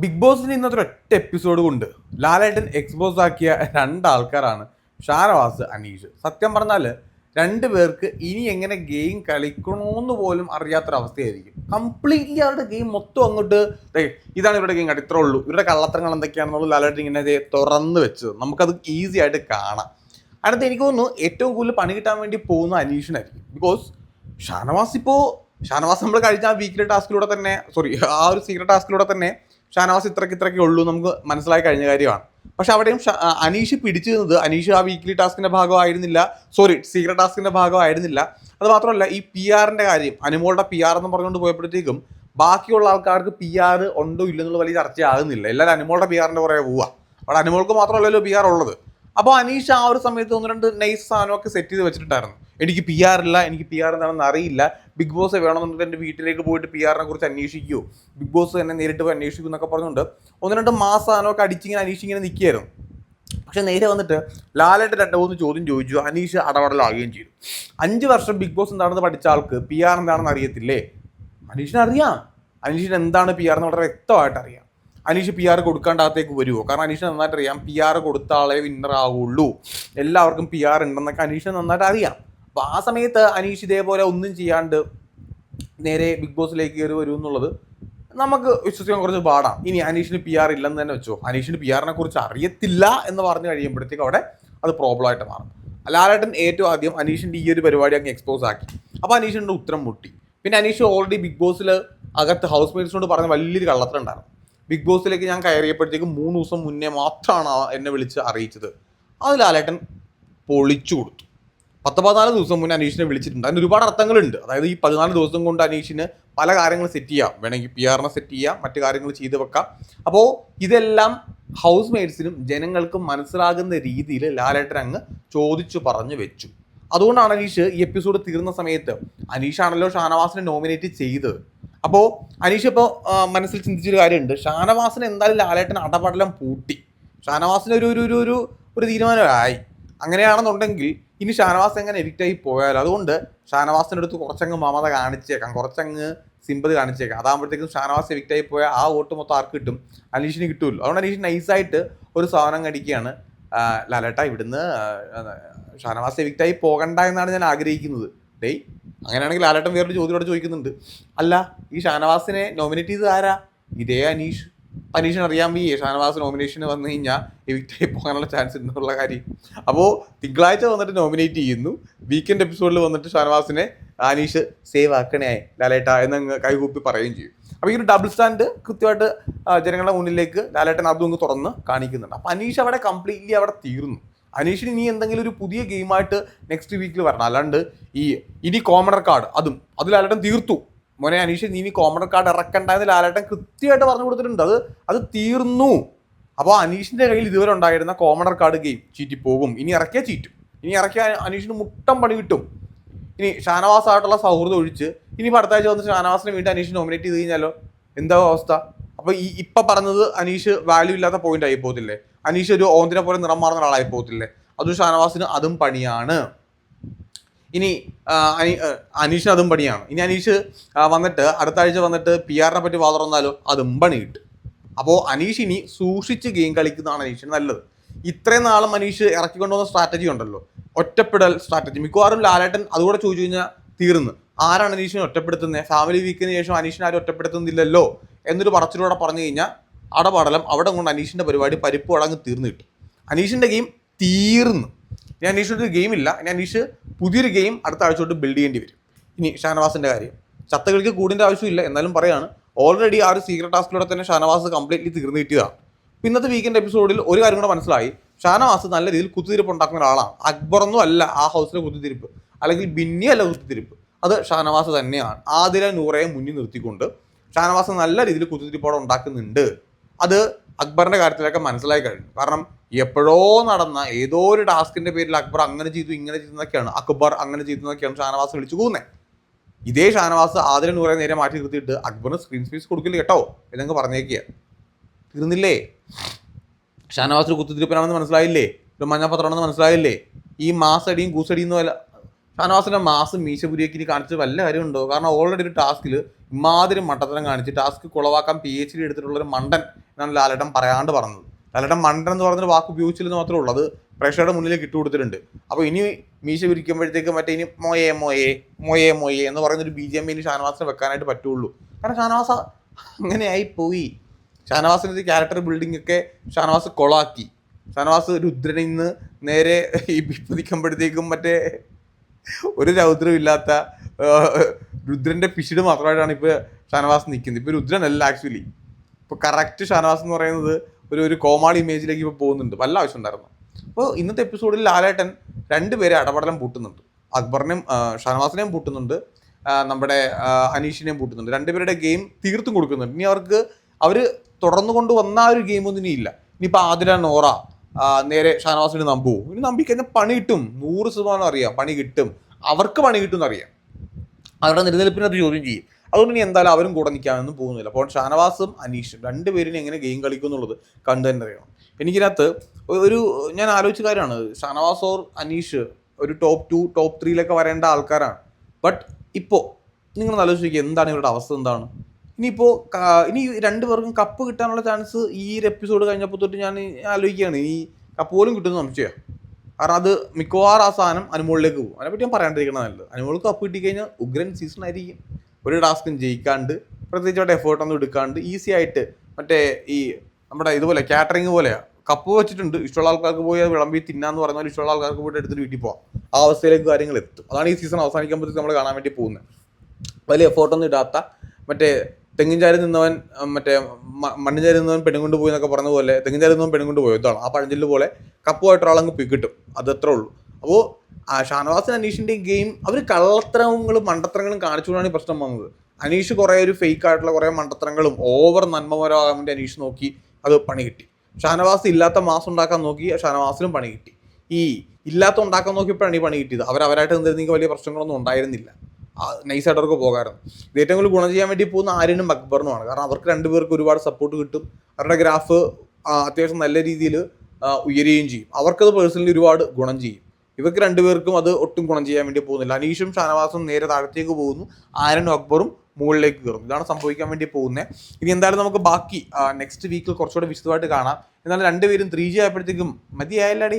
Big ബോസിന് ഇന്നത്തെ ഒറ്റ എപ്പിസോഡ് കൊണ്ട് ലാലേട്ടൻ എക്സ്പോസ് ആക്കിയ രണ്ടാൾക്കാരാണ് ഷാനവാസ് അനീഷ്. സത്യം പറഞ്ഞാൽ രണ്ട് പേർക്ക് ഇനി എങ്ങനെ ഗെയിം കളിക്കണമെന്ന് പോലും അറിയാത്തൊരവസ്ഥയായിരിക്കും. കംപ്ലീറ്റ്ലി അവരുടെ ഗെയിം മൊത്തം അങ്ങോട്ട് ഇതാണ് ഇവരുടെ ഗെയിം ഇത്രേ ഉള്ളൂ. ഇവരുടെ കള്ളത്തരങ്ങൾ എന്തൊക്കെയാണെന്നുള്ളത് ലാലേട്ടൻ ഇങ്ങനെ തുറന്ന് വെച്ചത്. നമുക്കത് ഈസി ആയിട്ട് കാണാം. അടുത്ത് എനിക്ക് തോന്നുന്നു ഏറ്റവും കൂടുതൽ പണി കിട്ടാൻ വേണ്ടി പോകുന്ന അനീഷിനായിരിക്കും. ബിക്കോസ് ഷാനവാസ് ഇപ്പോൾ ഷാനവാസ് നമ്മൾ കഴിഞ്ഞ ആ വീക്കിലെ ടാസ്കിലൂടെ തന്നെ സോറി ആ ഒരു സീക്രട്ട് ടാസ്കിലൂടെ തന്നെ ഷാനവാസ് ഇത്രയ്ക്ക് ഇത്രയ്ക്ക് ഉള്ളൂ നമുക്ക് മനസ്സിലായി കഴിഞ്ഞ കാര്യമാണ്. പക്ഷെ അവിടെയും അനീഷ് പിടിച്ചു നിന്നത് അനീഷ് ആ വീക്ക്ലി ടാസ്കിന്റെ ഭാഗമായിരുന്നില്ല സോറി സീക്രട്ട് ടാസ്കിന്റെ ഭാഗമായിരുന്നില്ല അത് മാത്രമല്ല ഈ പി ആറിന്റെ കാര്യം അനുമോളുടെ പി ആർ എന്ന് പറഞ്ഞുകൊണ്ട് പോയപ്പോഴത്തേക്കും ബാക്കിയുള്ള ആൾക്കാർക്ക് പി ആർ ഉണ്ടോ ഇല്ലെന്നുള്ള വലിയ ചർച്ചയാകുന്നില്ല. എല്ലാവരും അനുമോളുടെ പി ആറിന്റെ പുറകെ പോവുക. അവിടെ അനുമോൾക്ക് മാത്രമല്ലല്ലോ പി ആർ ഉള്ളത്. അപ്പോൾ അനീഷ് ആ ഒരു സമയത്ത് ഒന്ന് രണ്ട് നൈസ് സാധനമൊക്കെ സെറ്റ് ചെയ്ത് വെച്ചിട്ടുണ്ടായിരുന്നു. എനിക്ക് പി ആർ ഇല്ല എനിക്ക് പി ആർ എന്താണെന്ന് അറിയില്ല. ബിഗ് ബോസ് വേണമെന്നുണ്ടെങ്കിൽ എന്റെ വീട്ടിലേക്ക് പോയിട്ട് പി ആറിനെ കുറിച്ച് അന്വേഷിക്കുമോ ബിഗ് ബോസ് തന്നെ നേരിട്ട് പോയി അന്വേഷിക്കും എന്നൊക്കെ പറഞ്ഞുകൊണ്ട് ഒന്ന് രണ്ട് മാസം ആണോ അടിച്ചിങ്ങനെ അന്വേഷിച്ചിങ്ങനെ നിൽക്കുകയായിരുന്നു. പക്ഷെ നേരെ വന്നിട്ട് ലാലായിട്ട് രണ്ട് മൂന്ന് ചോദ്യം ചോദിച്ചു. അനീഷ് അടപടലാകുകയും ചെയ്തു. അഞ്ച് വർഷം ബിഗ് ബോസ് എന്താണെന്ന് പഠിച്ച ആൾക്ക് പി ആർ എന്താണെന്ന് അറിയത്തില്ലേ? അനീഷിന് അറിയാം. അനീഷിന് എന്താണ് പി ആർ എന്ന് വളരെ വ്യക്തമായിട്ട് അറിയാം. അനീഷ് പി ആർ കൊടുക്കാണ്ടകത്തേക്ക് വരുമോ കാരണം അനീഷിന് നന്നായിട്ട് അറിയാം പി ആർ കൊടുത്ത ആളെ വിന്നർ ആവുള്ളൂ. എല്ലാവർക്കും പി ആർ ഉണ്ടെന്നൊക്കെ അനീഷിന് നന്നായിട്ട് അറിയാം അപ്പോൾ ആ സമയത്ത് അനീഷ് ഇതേപോലെ ഒന്നും ചെയ്യാണ്ട് നേരെ ബിഗ് ബോസിലേക്ക് കയറി വരും എന്നുള്ളത് നമുക്ക് വിശ്വസിക്കാൻ കുറച്ച് പാടാം ഇനി അനീഷിന് പി ആർ ഇല്ലെന്ന് തന്നെ വെച്ചോ. അനീഷിന് പി ആറിനെ കുറിച്ച് അറിയത്തില്ല എന്ന് പറഞ്ഞു കഴിയുമ്പോഴത്തേക്ക് അവിടെ അത് പ്രോബ്ലം ആയിട്ട് മാറും. ലാലേട്ടൻ ഏറ്റവും ആദ്യം അനീഷിന്റെ ഈ ഒരു പരിപാടി അങ്ങ് എക്സ്പോസ് ആക്കി. അപ്പോൾ അനീഷിന്റെ ഉത്തരം മുട്ടി. പിന്നെ അനീഷ് ഓൾറെഡി ബിഗ് ബോസിൽ അകത്ത് ഹൗസ് മേറ്റ്സിനോട് പറഞ്ഞ വലിയൊരു കള്ളത്തിലുണ്ടായിരുന്നു ബിഗ് ബോസിലേക്ക് ഞാൻ കയറിയപ്പോഴത്തേക്ക് മൂന്ന് ദിവസം മുന്നേ മാത്രമാണ് എന്നെ വിളിച്ച് അറിയിച്ചത്. അത് ലാലേട്ടൻ പൊളിച്ചു കൊടുത്തു. പത്ത് പതിനാല് ദിവസം മുന്നേ അനീഷിനെ വിളിച്ചിട്ടുണ്ട്. അതിന് ഒരുപാട് അർത്ഥങ്ങളുണ്ട്. അതായത് ഈ പതിനാല് ദിവസം കൊണ്ട് അനീഷിന് പല കാര്യങ്ങൾ സെറ്റ് ചെയ്യാം. വേണമെങ്കിൽ പി ആറിനെ സെറ്റ് ചെയ്യാം. മറ്റു കാര്യങ്ങൾ ചെയ്ത് വെക്കാം. അപ്പോൾ ഇതെല്ലാം ഹൗസ് മേറ്റ്സിനും ജനങ്ങൾക്കും മനസ്സിലാകുന്ന രീതിയിൽ ലാലേട്ടൻ അങ്ങ് ചോദിച്ചു പറഞ്ഞു വെച്ചു. അതുകൊണ്ടാണ് അനീഷ് ഈ എപ്പിസോഡ് തീർന്ന സമയത്ത് അനീഷാണല്ലോ ഷാനവാസിനെ നോമിനേറ്റ് ചെയ്തത്. അപ്പോൾ അനീഷ് ഇപ്പോൾ മനസ്സിൽ ചിന്തിച്ചൊരു കാര്യമുണ്ട്. ഷാനവാസിന് എന്തായാലും ലാലേട്ടൻ അടപടലം പൂട്ടി. ഷാനവാസിന് ഒരു ഒരു ഒരു ഒരു തീരുമാനമായി. അങ്ങനെയാണെന്നുണ്ടെങ്കിൽ ഇനി ഷാനവാസ് എങ്ങനെ എഡിക്റ്റായി പോയാലും അതുകൊണ്ട് ഷാനവാസിന്റെ അടുത്ത് കുറച്ചങ്ങ് മമത കാണിച്ചേക്കാം. കുറച്ചങ്ങ് സിമ്പതി കാണിച്ചേക്കാം. അതാകുമ്പോഴത്തേക്കും ഷാനവാസ് എവിക്റ്റ് ആയി പോയാൽ ആ വോട്ട് മൊത്തം ആർക്ക് കിട്ടും? അനീഷിന് കിട്ടുമല്ലോ അതുകൊണ്ട് അനീഷ് നൈസായിട്ട് ഒരു സാധനം കടിക്കുകയാണ്. ലാലേട്ട ഇവിടുന്ന് ഷാനവാസ് എവിക്റ്റ് ആയി പോകണ്ട എന്നാണ് ഞാൻ ആഗ്രഹിക്കുന്നത്. ഡേയ് അങ്ങനെയാണെങ്കിൽ ലാലേട്ടൻ വേറൊരു ചോദ്യത്തോട് ചോദിക്കുന്നുണ്ട്. അല്ല ഈ ഷാനവാസിനെ നോമിനേറ്റ് ചെയ്ത് ആരാ? ഇതേ അനീഷ്. അനീഷിന് അറിയാൻ വയ്യേ. ഷാനവാസ് നോമിനേഷന് വന്നു കഴിഞ്ഞാൽ എവിക്റ്റായി പോകാനുള്ള ചാൻസ് ഉണ്ടെന്നുള്ള കാര്യം. അപ്പോൾ തിങ്കളാഴ്ച വന്നിട്ട് നോമിനേറ്റ് ചെയ്യുന്നു. വീക്കെൻഡ് എപ്പിസോഡിൽ വന്നിട്ട് ഷാനവാസിനെ അനീഷ് സേവ് ആക്കണേ. ലാലേട്ട എന്നങ്ങ് കൈകൂപ്പി പറയുകയും ചെയ്യും. അപ്പോൾ ഈ ഒരു ഡബിൾ സ്റ്റാൻഡ് കൃത്യമായിട്ട് ജനങ്ങളുടെ മുന്നിലേക്ക് ലാലേട്ടൻ അതും അങ്ങ് തുറന്ന് കാണിക്കുന്നുണ്ട്. അപ്പോൾ അനീഷ് അവിടെ കംപ്ലീറ്റ്ലി അവിടെ തീർന്നു. അനീഷിന് ഇനി എന്തെങ്കിലും ഒരു പുതിയ ഗെയിമായിട്ട് നെക്സ്റ്റ് വീക്കിൽ വരണം. അല്ലാണ്ട് ഈ ഇനി കോമണർ കാർഡ് അതും അത് ലാലേട്ടൻ തീർത്തു. മോനെ അനീഷ് നീ കോമൺ കാർഡ് ഇറക്കണ്ടെന്ന് ലാലേട്ടൻ കൃത്യമായിട്ട് പറഞ്ഞു കൊടുത്തിട്ടുണ്ട്. അത് അത് തീർന്നു. അപ്പോൾ അനീഷിന്റെ കയ്യിൽ ഇതുവരെ ഉണ്ടായിരുന്ന കോമണർ കാർഡ് ഗെയിം ചീറ്റി പോകും. ഇനി ഇറക്കിയാൽ ചീറ്റും. ഇനി ഇറക്കിയാൽ അനീഷിന് മുട്ടം പണി കിട്ടും. ഇനി ഷാനവാസായിട്ടുള്ള സൗഹൃദം ഒഴിച്ച് ഇനി അടുത്ത ആഴ്ച വന്ന് ഷാനവാസിനെ വീണ്ടും അനീഷ് നോമിനേറ്റ് ചെയ്ത് കഴിഞ്ഞാലോ? എന്താ അവസ്ഥ? അപ്പോൾ ഈ ഇപ്പൊ പറഞ്ഞത് അനീഷ് വാല്യൂ ഇല്ലാത്ത പോയിന്റ് ആയി പോകത്തില്ലേ? അനീഷ് ഒരു ഓന്തിനെ പോലെ നിറം മാറുന്ന ഒരാളായി പോകത്തില്ലേ? അതും ഷാനവാസിന് അതും പണിയാണ്. ഇനി അനീഷ് അതും പണിയാണ്. ഇനി അനീഷ് വന്നിട്ട് അടുത്ത ആഴ്ച വന്നിട്ട് പി ആറിനെ പറ്റി വാതുറന്നാലോ അതും പണി കിട്ടും. അപ്പോൾ അനീഷ് ഇനി സൂക്ഷിച്ച് ഗെയിം കളിക്കുന്നതാണ് അനീഷിന് നല്ലത്. ഇത്രയും നാളും അനീഷ് ഇറക്കിക്കൊണ്ടുവന്ന സ്ട്രാറ്റജി ഉണ്ടല്ലോ. ഒറ്റപ്പെടൽ സ്ട്രാറ്റജി മിക്കവാറും ലാലേട്ടൻ അതുകൂടെ ചോദിച്ചു കഴിഞ്ഞാൽ തീർന്നു. ആരാണ് അനീഷിനെ ഒറ്റപ്പെടുത്തുന്നത് ഫാമിലി വീക്കിന് ശേഷം അനീഷിനെ ആരും ഒറ്റപ്പെടുത്തുന്നില്ലല്ലോ എന്നൊരു പറച്ചിലൂടെ പറഞ്ഞു കഴിഞ്ഞാൽ അടപടലം അവിടെ കൊണ്ട് അനീഷിന്റെ പരിപാടി പരിപ്പ് അടങ്ങ് തീർന്നു കിട്ടും. അനീഷിന്റെ ഗെയിം തീർന്നു. അനീഷിന്റെ ഒരു ഗെയിം ഇല്ല. ഞാൻ അനീഷ് പുതിയൊരു ഗെയിം അടുത്ത ആഴ്ച തൊട്ട് ബിൽഡ് ചെയ്യേണ്ടി വരും. ഇനി ഷാനവാസിന്റെ കാര്യം. ചത്തകൾക്ക് കൂടിന്റെ ആവശ്യമില്ല. എന്നാലും പറയാണ് ഓൾറെഡി ആ ഒരു സീക്രട്ട് ടാസ്കിലൂടെ തന്നെ ഷാനവാസ് കംപ്ലീറ്റ്ലി തീർന്നു കിട്ടിയതാണ്. ഇന്നത്തെ വീക്കെൻഡ് എപ്പിസോഡിൽ ഒരു കാര്യം കൂടെ മനസ്സിലായി. ഷാനവാസ് നല്ല രീതിയിൽ കുത്തിരിപ്പ് ഉണ്ടാക്കുന്ന ഒരാളാണ്. അക്ബറൊന്നും അല്ല ആ ഹൗസിലെ കുത്തിരിപ്പ് അല്ലെങ്കിൽ ബിന്നി അല്ല കുത്തിരിപ്പ് അത് ഷാനവാസ് തന്നെയാണ്. ആതിര നൂറയെ മുന്നിൽ നിർത്തിക്കൊണ്ട് ഷാനവാസ് നല്ല രീതിയിൽ കുത്തിരിപ്പോടെ ഉണ്ടാക്കുന്നുണ്ട്. അത് അക്ബറിന്റെ കാര്യത്തിലൊക്കെ മനസ്സിലായി കഴിഞ്ഞു. കാരണം എപ്പോഴോ നടന്ന ഏതോ ഒരു ടാസ്കിന്റെ പേരിൽ അക്ബർ അങ്ങനെ ചെയ്തു ഇങ്ങനെ ചെയ്തു എന്നൊക്കെയാണ്. അക്ബർ അങ്ങനെ ചെയ്തു എന്നൊക്കെയാണ് ഷാനവാസ് വിളിച്ചു പോകുന്നത് ഇതേ ഷാനവാസ് ആദ്യം നൂറെ നേരെ മാറ്റി നിർത്തിയിട്ട് അക്ബറിന് സ്ക്രീൻ സ്പേസ് കൊടുക്കില്ല കേട്ടോ എന്നങ്ങ് പറഞ്ഞേക്കുക തീർന്നില്ലേ? ഷാനവാസ് ഒരു കുത്തിരിപ്പനാണെന്ന് മനസ്സിലായില്ലേ? ഒരു മഞ്ഞപ്പത്രമാണെന്ന് മനസ്സിലായില്ലേ? ഈ മാസടിയും കൂസടിയും അല്ല. ഷാനവാസിന്റെ മാസം മീശപുരിയൊക്കെ ഇനി കാണിച്ച് വല്ല കാര്യമുണ്ടോ? കാരണം ഓൾറെഡി ഒരു ടാസ്കിൽ ഇമാതിരി മട്ടത്തരം കാണിച്ച് ടാസ്ക് കുളവാക്കാൻ പി എച്ച് ഡി എടുത്തിട്ടുള്ള ഒരു മണ്ടൻ എന്നാണ് ലാലേട്ടൻ പറയാണ്ട് പറഞ്ഞത്. ലാലേട്ടൻ മണ്ടൻ എന്ന് പറഞ്ഞൊരു വാക്ക് ഉപയോഗിച്ചില്ലെന്ന് മാത്രമേ ഉള്ളൂ. അത് പ്രേക്ഷകരുടെ മുന്നിലേക്ക് ഇട്ട് കൊടുത്തിട്ടുണ്ട്. അപ്പോൾ ഇനി മീശ വിരിക്കുമ്പോഴത്തേക്ക് മറ്റേ ഇനി മോയെ മോയെ മോയെ മോയെ എന്ന് പറയുന്നൊരു ബി ജെ എം ഇനി ഷാനവാസിന് വെക്കാനായിട്ട് പറ്റുള്ളൂ. കാരണം ഷാനവാസ അങ്ങനെയായി പോയി. ഷാനവാസിന്റെ ക്യാരക്ടർ ബിൽഡിംഗ് ഒക്കെ ഷാനവാസ് കൊളാക്കി. ഷാനവാസ് രുദ്രനിൽ നിന്ന് നേരെ ഈ പിടിക്കുമ്പോഴത്തേക്കും മറ്റേ ഒരു രൗദ്രമില്ലാത്ത രുദ്രന്റെ പിശിട് മാത്രമായിട്ടാണ് ഇപ്പോൾ ഷാനവാസ് നിൽക്കുന്നത്. ഇപ്പോൾ രുദ്രനല്ല ആക്ച്വലി ഇപ്പോൾ കറക്റ്റ് ഷാനവാസ് എന്ന് പറയുന്നത് ഒരു ഒരു കോമാളി ഇമേജിലേക്ക് ഇപ്പോൾ പോകുന്നുണ്ട്. വല്ല ആവശ്യം ഉണ്ടായിരുന്നു? അപ്പോൾ ഇന്നത്തെ എപ്പിസോഡിൽ ലാലേട്ടൻ രണ്ടുപേരെ അടപടലം പൂട്ടുന്നുണ്ട്. അക്ബറിനെയും ആ, ഷാനവാസിനെയും പൂട്ടുന്നുണ്ട്. നമ്മുടെ അനീഷിനെയും പൂട്ടുന്നുണ്ട്. രണ്ടുപേരുടെ ഗെയിം തീർത്തും കൊടുക്കുന്നുണ്ട്. ഇനി അവർക്ക് അവർ തുടർന്നു കൊണ്ടുവന്ന ആ ഒരു ഗെയിമൊന്നും ഇനി ഇല്ല ഇനിയിപ്പോൾ ആതിര നോറ നേരെ ഷാനവാസിന് നമ്പൂ ഇനി നമ്പിക്കഴിഞ്ഞാൽ പണി കിട്ടും. നൂറ് ശതമാനം അറിയാം. പണി കിട്ടും. അവർക്ക് പണി കിട്ടും എന്നറിയാം. അവരുടെ നിലനിൽപ്പിനെ ചോദ്യം ചെയ്യും. അതുകൊണ്ട് ഇനി എന്തായാലും അവരും കൂടെ നിൽക്കാനൊന്നും പോകുന്നില്ല. അപ്പോൾ ഷാനവാസും അനീഷും രണ്ടുപേരും എങ്ങനെ ഗെയിം കളിക്കും എന്നുള്ളത് കണ്ടു തന്നെ അറിയണം. എനിക്കിനകത്ത് ഒരു ഞാൻ ആലോചിച്ച കാര്യമാണ്. ഷാനവാസ് ഓർ അനീഷ് ഒരു ടോപ്പ് ടു ടോപ്പ് ത്രീയിലൊക്കെ വരേണ്ട ആൾക്കാരാണ്. ബട്ട് ഇപ്പോൾ നിങ്ങൾ ആലോചിക്കുക എന്താണ് ഇവരുടെ അവസ്ഥ എന്താണ്? ഇനിയിപ്പോൾ ഇനി രണ്ടു രണ്ടുപേർക്കും കപ്പ് കിട്ടാനുള്ള ചാൻസ് ഈ ഒരു എപ്പിസോഡ് കഴിഞ്ഞപ്പോൾ തൊട്ട് ഞാൻ ആലോചിക്കുകയാണ്. ഈ കപ്പ് പോലും കിട്ടുന്ന സംശയമാണ് കാരണം അത് മിക്കവാറും ആ സാധനം അനുമോളിലേക്ക് പോകും. അതിനെപ്പറ്റി ഞാൻ പറയാണ്ടിരിക്കണം നല്ലത്. അനുമോൾക്ക് കപ്പ് കിട്ടിക്കഴിഞ്ഞാൽ ഉഗ്രൻ സീസൺ ആയിരിക്കും. ഒരു ടാസ്കും ജയിക്കാണ്ട് പ്രത്യേകിച്ച് എഫേർട്ടൊന്നും എടുക്കാണ്ട് ഈസി ആയിട്ട് മറ്റേ ഈ നമ്മുടെ ഇതുപോലെ കാറ്ററിംഗ് പോലെയാ കപ്പ് വെച്ചിട്ടുണ്ട്. ഇഷ്ടമുള്ള ആൾക്കാർക്ക് പോയി അത് വിളമ്പി തിന്നാന്ന് പറഞ്ഞാൽ ഇഷ്ടമുള്ള ആൾക്കാർക്ക് പോയിട്ട് എടുത്തിട്ട് വീട്ടിൽ പോകാം ആ അവസ്ഥയിലേക്ക് കാര്യങ്ങൾ എത്തും. അതാണ് ഈ സീസൺ അവസാനിക്കുമ്പോഴത്തേക്ക് നമ്മൾ കാണാൻ വേണ്ടി പോകുന്നത് വലിയ എഫേർട്ടൊന്നും ഇടാത്ത മറ്റേ തെങ്ങിൻചാരി നിന്നവൻ മറ്റേ മണ്ണിഞ്ചാരി നിന്നവൻ പെണ്ണും കൊണ്ട് പോയി എന്നൊക്കെ പറഞ്ഞ പോലെ തെങ്ങിൻചാരി നിന്നവൻ പെണ്ണും കൊണ്ട് പോയി. ഇതാണ് ആ പഴഞ്ചൊല്ല് പോലെ കപ്പ് കപ്പുമായിട്ട് ഒരാളങ്ങ് പിക്കിട്ടും കിട്ടും. അത് അത്രേ ഉള്ളൂ. അപ്പോൾ ആ ഷാനവാസിന് അനീഷിന്റെയും ഗെയിം അവർ കള്ളത്തരങ്ങളും മണ്ടത്തരങ്ങളും കാണിച്ചുകൊണ്ടാണ് ഈ പ്രശ്നം വന്നത്. അനീഷ് കുറേ ഒരു ഫേക്ക് ആയിട്ടുള്ള കുറേ മണ്ടത്തരങ്ങളും ഓവർ നന്മപരമാകാൻ വേണ്ടി അനീഷ് നോക്കി അത് പണി കിട്ടി. ഷാനവാസ് ഇല്ലാത്ത മാസം ഉണ്ടാക്കാൻ നോക്കി ഷാനവാസിനും പണി കിട്ടി. ഈ ഇല്ലാത്ത ഉണ്ടാക്കാൻ നോക്കിയപ്പോഴാണ് ഈ പണി കിട്ടിയത്. അവർ അവരായിട്ട് നിന്നിരുന്നെങ്കിൽ വലിയ പ്രശ്നങ്ങളൊന്നും ഉണ്ടായിരുന്നില്ല. നൈസായിട്ട് അവർക്ക് പോകാറുണ്ട് ഇത് ഏറ്റവും കൂടുതൽ ഗുണം ചെയ്യാൻ വേണ്ടി പോകുന്ന ആര്യനും അക്ബറിനുമാണ്. കാരണം അവർക്ക് രണ്ടുപേർക്ക് ഒരുപാട് സപ്പോർട്ട് കിട്ടും. അവരുടെ ഗ്രാഫ് അത്യാവശ്യം നല്ല രീതിയിൽ ഉയരുകയും ചെയ്യും. അവർക്കത് പേഴ്സണലി ഒരുപാട് ഗുണം ചെയ്യും. ഇവർക്ക് രണ്ടുപേർക്കും അത് ഒട്ടും ഗുണം ചെയ്യാൻ വേണ്ടി പോകുന്നില്ല. അനീഷും ഷാനവാസും നേരെ താഴത്തേക്ക് പോകുന്നു. ആരനും അക്ബറും മുകളിലേക്ക് കയറുന്നു. ഇതാണ് സംഭവിക്കാൻ വേണ്ടി പോകുന്നത് ഇനി എന്തായാലും നമുക്ക് ബാക്കി നെക്സ്റ്റ് വീക്കിൽ കുറച്ചുകൂടെ വിശദമായിട്ട് കാണാം. എന്നാൽ രണ്ടുപേരും ത്രീ ജി ആയപ്പോഴത്തേക്കും മതിയായില്ലടി?